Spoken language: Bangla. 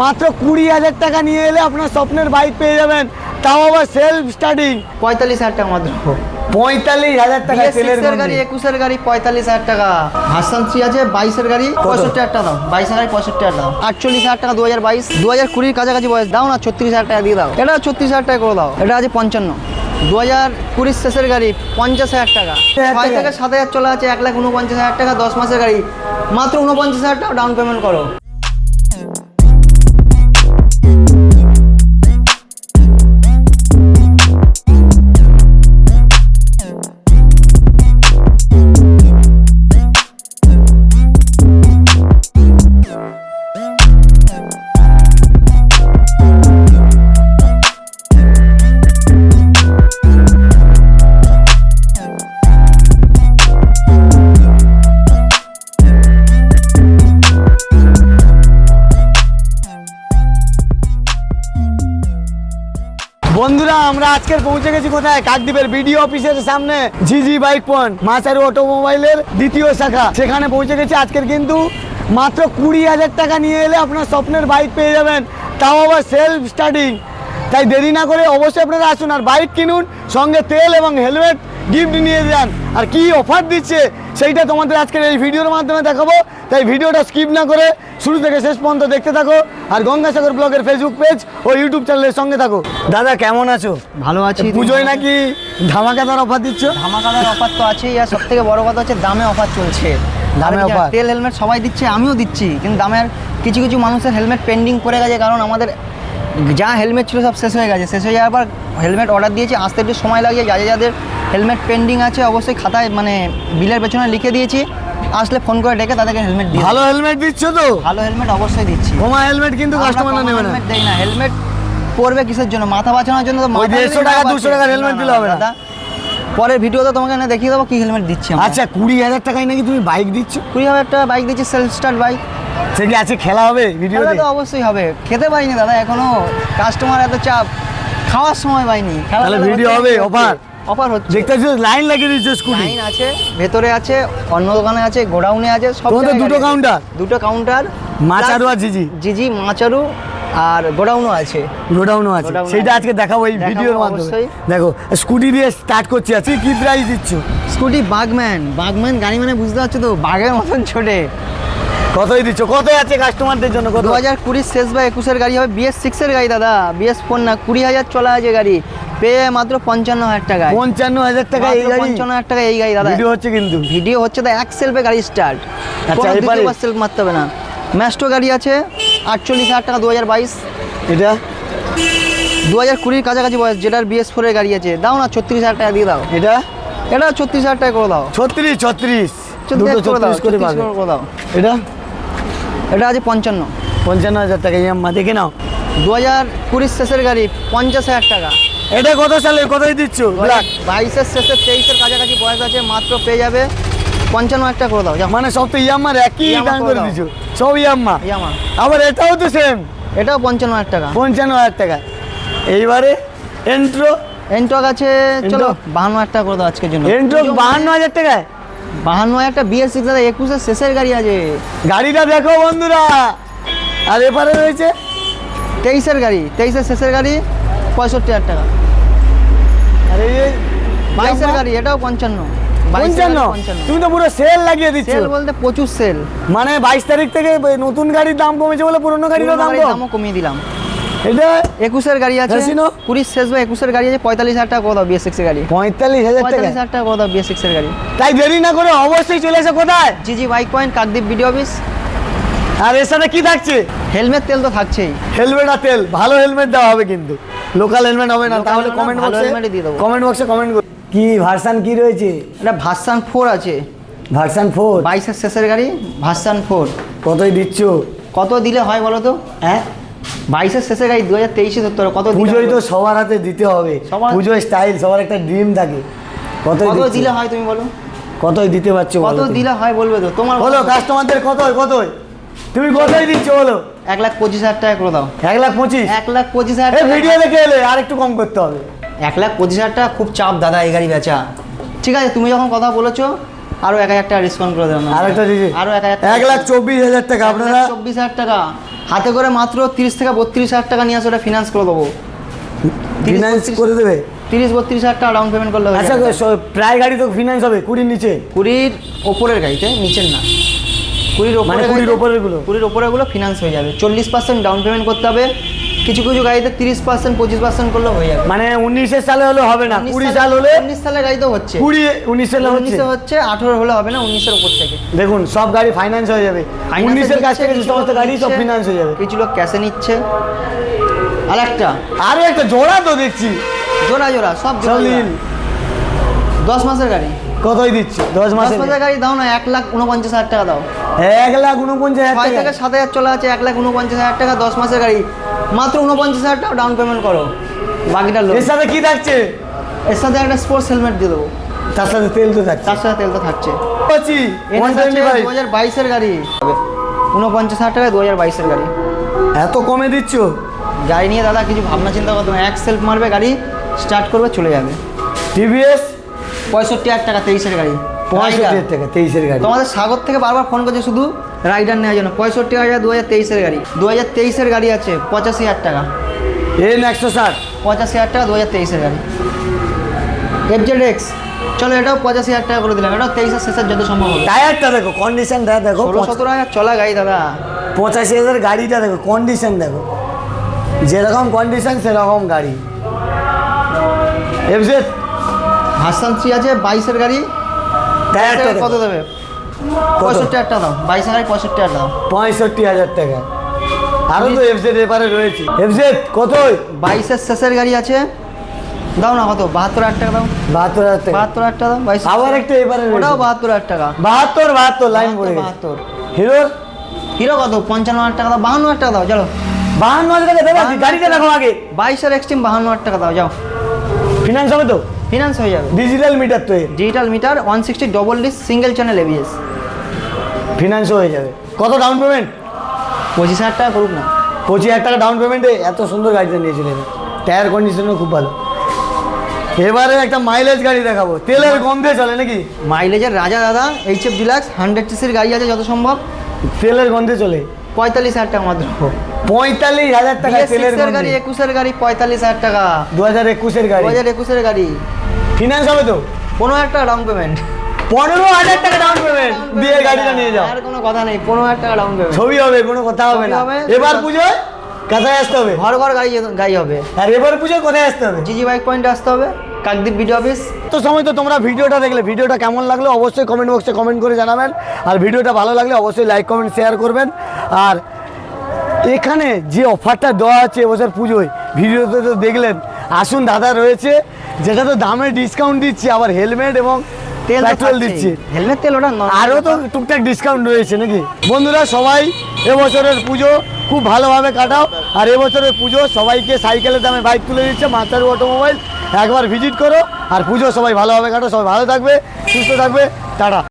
মাত্র কুড়ি হাজার টাকা নিয়ে এলে আপনার স্বপ্নের বাইক পেয়ে যাবেন। তাও আবার সেলফ স্টার্টিং পঁয়তাল্লিশ হাজার টাকা মাত্র। পঁয়তাল্লিশ হাজার টাকা BS6 তেলের গাড়ি একুশের গাড়ি পঁয়তাল্লিশ হাজার টাকা। হাসান থ্রি আছে বাইশের গাড়ি পঁয়ষট্টি হাজার টাকা দাও। বাইশের গাড়ি পঁয়ষট্টি হাজার টাকা আটচল্লিশ হাজার টাকা দু হাজার বাইশ। দু হাজার কুড়ির কাছাকাছি বয়স দাও না ছত্রিশ হাজার টাকা দিয়ে দাও। এটা ছত্রিশ হাজার টাকা করে দাও। এটা আছে পঞ্চান্ন। দু হাজার কুড়ির শেষের গাড়ি পঞ্চাশ হাজার টাকা। ছয় থেকে সাত হাজার চলে আছে এক লাখ উনপঞ্চাশ হাজার টাকা দশ মাসের গাড়ি। মাত্র উনপঞ্চাশ হাজার টাকা ডাউন পেমেন্ট করো। বন্ধুরা, আমরা আজকের পৌঁছে গেছি কোথায়? কাকদ্বীপের বিডিও অফিসের সামনে জিজি বাইক পয়েন্ট মাচারু অটোমোবাইলের দ্বিতীয় শাখা। সেখানে পৌঁছে গেছি। আজকের কিন্তু মাত্র কুড়ি হাজার টাকা নিয়ে এলে আপনার স্বপ্নের বাইক পেয়ে যাবেন। তাও আবার সেলফ স্টার্টিং তাই দেরি না করে অবশ্যই আপনারা আসুন আর বাইক কিনুন। সঙ্গে তেল এবং হেলমেট গিফট নিয়ে যান। আর কি অফার দিচ্ছে সেইটা তোমাদের আজকের এই ভিডিওর মাধ্যমে দেখাবো। তাই ভিডিওটা স্কিপ না করে শুরু থেকে শেষ পর্যন্ত দেখতে থাকো। আর গঙ্গাসাগর ব্লগের ফেসবুক পেজ ও ইউটিউব চ্যানেলের সঙ্গে থাকো। দাদা কেমন আছো? ভালো আছি পুজোয় নাকি ধামাকাদার অফার দিচ্ছ? ধামাকাদার অফার তো আছেই আর সব থেকে বড় কথা হচ্ছে দামে অফার চলছে। দামে offer? তেল হেলমেট সবাই দিচ্ছে আমিও দিচ্ছি কিন্তু দামের কিছু কিছু মানুষের হেলমেট পেন্ডিং পড়ে গেছে কারণ আমাদের যা হেলমেট ছিল সব শেষ হয়ে গেছে। শেষ হয়ে যাওয়ার পর হেলমেট অর্ডার দিয়েছি। আসতে একটু সময় লাগে যাদের যাদের হেলমেট পেন্ডিং আছে অবশ্যই খাতায় মানে বিলের পেছনে লিখে দিয়েছি। আসলে ফোন করে ডেকে তাদেরকে হেলমেট দিই ভালো হেলমেট দিচ্ছ তো? ভালো হেলমেট অবশ্যই দিচ্ছি। কমা হেলমেট কিন্তু কাস্টমাররা নেবে না। হেলমেট দেই না। হেলমেট পরবে কিসের জন্য? মাথা বাঁচানোর জন্য তো ওই মাথা 150 টাকা, না 200 টাকার হেলমেট দিলে হবে না। পরের ভিডিওতে তোমাকে এনে দেখিয়ে দেবো কি হেলমেট দিচ্ছি। আচ্ছা কুড়ি হাজার টাকায় নাকি তুমি বাইক দিচ্ছ? কুড়ি হাজার টাকা বাইক দিচ্ছি সেলফ স্টার্ট বাইক সে কি আছে খেলা হবে ভিডিওতে তো অবশ্যই হবে। খেতে পারিনি দাদা এখনও কাস্টমার এত চাপ খাওয়ার সময় পাইনি। তাহলে video হবে, offer? অফার হচ্ছে। দেখতে পাচ্ছ লাইন লাগিয়ে দিচ্ছ স্কুটি লাইন আছে ভেতরে আছে অন্য দোকানে আছে গোডাউনে আছে সব তোমাদের দুটো counter? দুটো কাউন্টার মাচারু আর জিজি? জিজি মাচারু আর গোডাউনও আছে। গোডাউনও আছে। আছে। আজকে দেখাবো এই ভিডিওর মাধ্যমে। দেখো স্কুটি দিয়ে স্টার্ট করছি আজকে কি প্রাইস দিচ্ছ? স্কুটি বাগম্যান বাগম্যান গাড়ি মানে বুঝতে পারছ তো বাঘের মতন ছোটে। কতই দিচ্ছ কত আছে কাস্টমারদের জন্য কত দু হাজার কুড়ির শেষ বা একুশের গাড়ি হবে বিএস সিক্সের গাড়ি দাদা। বিএস ফোর না কুড়ি হাজার চলা আছে গাড়ি। পেয়ে মাত্র পঞ্চান্ন হাজার টাকায়। পঞ্চান্ন হাজার টাকা এই গাড়ি? পঞ্চান্ন হাজার টাকা এই গাড়ি দাদা। ভিডিও হচ্ছে কিন্তু। ভিডিও হচ্ছে তো এক সেলফে গাড়ি স্টার্ট আচ্ছা, এবারে? সেলফ মারতে হবে না। ম্যাস্টো গাড়ি আছে আটচল্লিশ হাজার টাকা দু হাজার বাইশ। এটা? দু হাজার কুড়ির কাছাকাছি বয়স যেটার বিএস ফোরের গাড়ি আছে। দাও না ছত্রিশ হাজার টাকা দিয়ে দাও। এটা? এটা ছত্রিশ হাজার টাকা করে দাও। ছত্রিশ ছত্রিশ। দুটো ছত্রিশ করে দাও ছত্রিশ করে 36 করে দাও। এটা? এটা আছে পঞ্চান্ন। পঞ্চান্ন হাজার টাকা ইয়াম্মা দেখে নাও। দু হাজার কুড়ির শেষের গাড়ি পঞ্চাশ হাজার টাকা। এটা কত সালে কতই দিচ্ছ? ব্ল্যাক বাইশের শেষে তেইশের কাছাকাছি বয়স আছে মাত্র পেয়ে যাবে। পঞ্চান্ন টাকা করে দাও মানে সব তো ইয়াম্মার একই দাম করে দিচ্ছ সব ইয়াম্মা ইয়ামা আবার এটাও তো সেম এটাও পঞ্চান্ন হাজার টাকা। পঞ্চান্ন হাজার টাকা। এইবারে এন্ট্রো এন্টক আছে চলো বাহান্ন হাজার টাকা করে দাও আজকের জন্য। এন্ট্রো বাহান্ন হাজার টাকায়? বাহান্ন টাকা বিএস সিক্স দাদা একুশের শেষের গাড়ি আছে। গাড়িটা দেখো বন্ধুরা। আর এপারে রয়েছে? তেইশের গাড়ি তেইশের শেষের গাড়ি পঁয়ষট্টি হাজার টাকা। আর এই বাইশের গাড়ি এটাও পঞ্চান্ন। পঞ্চান্ন? তুমি তো পুরো সেল লাগিয়ে দিচ্ছ। সেল বলতে প্রচুর সেল মানে বাইশ তারিখ থেকে নতুন গাড়ির দাম কমেছে বলে পুরনো গাড়িরও দাম কমিয়ে দিলাম। এটা একুশের গাড়ি আছে? কুড়ির শেষ বা একুশের গাড়ি আছে পঁয়তাল্লিশ হাজার টাকা বিএস গাড়ি। পঁয়তাল্লিশ হাজার পঁয়তাল্লিশ হাজার টাকা বিএস গাড়ি। তাই দেরি না করে অবশ্যই চলে এসে কোথায়? GG bike point Kakdwip office আর এর সাথে কি থাকছে? হেলমেট তেল তো থাকছেই। হেলমেট আর তেল ভালো হেলমেট দেওয়া হবে কিন্তু। লোকাল হেলমেট হবে না তাহলে কমেন্ট বক্সে দিয়ে দেবো। কমেন্ট বক্সে কমেন্ট কি ভার্সন কি রয়েছে? এটা ভার্সান ফোর আছে। ভার্সন ফোর বাইশের শেষের গাড়ি ভার্সান ফোর কতই দিচ্ছ? কত দিলে হয় বলো তো? হ্যাঁ? বাইশের শেষের গাড়ি দু হাজার তেইশে ধরতে হবে কত পুজোয় তো সবার হাতে দিতে হবে। সবার- পুজোয় স্টাইল সবার একটা ড্রিম থাকে। কত দিলে হয় তুমি বলো? কতই দিতে পারছ কত দিলে হয় বলবে তো? তোমার বলো কাস্টমারদের কতই কতই? তুমি কতই দিচ্ছ বলো? এক লাখ পঁচিশ হাজার টাকা করে দাও। এক লাখ পঁচিশ? এক লাখ পঁচিশ হাজার ভিডিও দেখে এলে আর একটু কম করতে হবে। এক লাখ পঁচিশ হাজার টাকা খুব চাপ দাদা এই গাড়ি বেচা। ঠিক আছে তুমি যখন কথা বলেছ আরও এক টাকা ডিসকাউন্ট করে দেবেন আর একটা দিদি। আরও এক এক লাখ চব্বিশ হাজার টাকা আপনারা চব্বিশ হাজার টাকা। হাতে করে মাত্র তিরিশ থেকে বত্রিশ হাজার টাকা নিয়ে আসে ওটা ফিনান্স করে দেবো। ফিনান্স করে দেবে? তিরিশ বত্রিশ হাজার টাকা ডাউন পেমেন্ট করলে আচ্ছা প্রায় গাড়ি তো ফিনান্স হবে কুড়ির নিচে। কুড়ির ওপরের গাড়িতে নিচের না। কুড়ির ওপরে মানে কুড়ির ওপরেরগুলো? কুড়ির ওপরেগুলো ফিনান্স হয়ে যাবে। চল্লিশ পার্সেন্ট ডাউন পেমেন্ট করতে হবে। কিছু কিছু গাড়িতে তিরিশ পার্সেন্ট পঁচিশ পার্সেন্ট করলে হয়ে যাবে। মানে উনিশের সালে হলে হবে না কুড়ি সাল হলে উনিশ সালের গাড়ি তো হচ্ছে। কুড়ি উনিশ সালে হচ্ছে উনিশে হচ্ছে। আঠেরো হলে হবে না উনিশের উপর থেকে। দেখুন সব গাড়ি ফাইন্যান্স হয়ে যাবে। উনিশের কাছ থেকে যে সমস্ত গাড়ি সব ফিনান্স হয়ে যাবে। কিছু লোক ক্যাশে নিচ্ছে। আর একটা আরও একটা জোড়া তো দেখছি। জোড়া জোড়া সব। দশ মাসের গাড়ি। কতই দিচ্ছি? দশ দশ মাসে মাসের গাড়ি দাও না এক লাখ উনপঞ্চাশ হাজার টাকা দাও। এক লাখ উনপঞ্চাশ হাজার টাকা। সাত হাজার চলে আছে এক লাখ উনপঞ্চাশ হাজার টাকা দশ মাসের গাড়ি। মাত্র উনপঞ্চাশ হাজার টাকা ডাউন পেমেন্ট করো। বাকিটা এর সাথে কি থাকছে? এর সাথে একটা স্পোর্টস হেলমেট দিয়ে দেবো। তার সাথে তেল তো থাকছে। তার সাথে তেল তো থাকছে দু হাজার বাইশের গাড়ি। উনপঞ্চাশ হাজার টাকা দু হাজার বাইশের গাড়ি। এত কমে দিচ্ছ? গাড়ি নিয়ে দাদা কিছু ভাবনা চিন্তা করতে এক সেলফ মারবে গাড়ি স্টার্ট করবে চলে যাবে। টিভিএস পঁয়ষট্টি হাজার টাকা তেইশের গাড়ি। পঁয়ষট্টি। হাজার টাকা তেইশের গাড়ি। তোমাদের সাগর থেকে বারবার ফোন করছে শুধু রাইডার নেওয়ার জন্য। পঁয়ষট্টি হাজার দু হাজার তেইশের গাড়ি। দু হাজার তেইশের গাড়ি আছে পঁচাশি হাজার টাকা। এন একশো ষাট পঁচাশি হাজার টাকা দু হাজার তেইশের গাড়ি। এফজেড এক্স চলো এটাও পঁচাশি হাজার টাকা করে দিলাম। এটাও তেইশের শেষের যত সম্ভব হবে। টায়ারটা দেখো কন্ডিশনটা দেখো ষোলো সতেরো হাজার চলা গাড়ি দাদা। পঁচাশি হাজার গাড়িটা দেখো কন্ডিশন দেখো। যেরকম কন্ডিশন সেরকম গাড়ি। এফজেড হাসান থ্রি আছে বাইশের গাড়ি। টায়ারটা কত দেবে? পঁয়ষট্টি হাজার টাকা দাও। বাইশের গাড়ি পঁয়ষট্টি হাজার দাও। পঁয়ষট্টি হাজার টাকা। আরও তো এফজেড এবারে রয়েছে। এফজেড কত? বাইশের শেষের গাড়ি আছে। দাও না কত? বাহাত্তর হাজার টাকা দাও। বাহাত্তর হাজার টাকা। বাহাত্তর হাজার টাকা দাও বাইশ আবার একটা এবারে ওটাও বাহাত্তর হাজার টাকা। বাহাত্তর বাহাত্তর লাইন পড়ে বাহাত্তর। হিরোর হিরো কত? পঞ্চান্ন হাজার টাকা দাও বাহান্ন হাজার টাকা দাও চলো। বাহান্ন হাজার টাকা দেবে? গাড়িটা দেখো আগে। বাইশের এক্সট্রিম বাহান্ন হাজার টাকা দাও যাও। ফিনান্স হবে তো? ফিনান্স হয়ে যাবে। ডিজিটাল মিটার তো digital meter one sixty double disc single channel ABS ফিনান্সও হয়ে যাবে। কত ডাউন পেমেন্ট পঁচিশ হাজার টাকা করুক না। পঁচিশ হাজার টাকা ডাউন পেমেন্টে এত সুন্দর গাড়িটা নিয়েছিলেন টায়ার কন্ডিশনও খুব ভালো। এবারে একটা মাইলেজ গাড়ি দেখাবো। তেলের গন্ধে চলে নাকি? মাইলেজের রাজা দাদা এইচ এফ ডিলাক্স হান্ড্রেড সিসির গাড়ি আছে যত সম্ভব। তেলের গন্ধে চলে। পঁয়তাল্লিশ হাজার টাকা মাত্র। পঁয়তাল্লিশ হাজার টাকা তেলের গাড়ি একুশের গাড়ি পঁয়তাল্লিশ হাজার টাকা। দু হাজার একুশের গাড়ি। দু হাজার একুশের গাড়ি। ফিনান্স হবে তো? পনেরো হাজার টাকা ডাউন পেমেন্ট পনেরো হাজার টাকা ডাউন পেমেন্ট দিয়ে গাড়িটা নিয়ে যাও। আর কোনো কথা নেই পনেরো হাজার টাকা ডাউন পেমেন্ট ছবি হবে কোনো কথা হবে না। এবার পুজোয় কোথায় আসতে হবে? ঘর ঘর গাড়ি গাড়ি হবে। আর এবার পুজোয় কোথায় আসতে হবে? জিজি বাইক পয়েন্টে আসতে হবে কাকদ্বীপ ভিডিও অফিস। তো সময় তো তোমরা ভিডিওটা দেখলে ভিডিওটা কেমন লাগল অবশ্যই কমেন্ট বক্সে কমেন্ট করে জানাবেন। আর ভিডিওটা ভালো লাগলে অবশ্যই লাইক কমেন্ট শেয়ার করবেন। আর এখানে যে অফারটা দেওয়া আছে এবছর পুজোয় ভিডিওতে তো দেখলেন। আসুন দাদা রয়েছে যেটা তো দামে ডিসকাউন্ট দিচ্ছে আবার হেলমেট এবং তেল পেট্রোল দিচ্ছে। হেলমেট তেল ওটা আরও তো টুকটাক ডিসকাউন্ট রয়েছে নাকি? বন্ধুরা সবাই এবছরের পুজো খুব ভালোভাবে কাটাও। আর এবছরের পুজো সবাইকে সাইকেলের দামে বাইক তুলে দিচ্ছে মাতারু অটোমোবাইল একবার ভিজিট করো আর পুজো সবাই ভালোভাবে কাটো সবাই ভালো থাকবে সুস্থ থাকবে টাটা।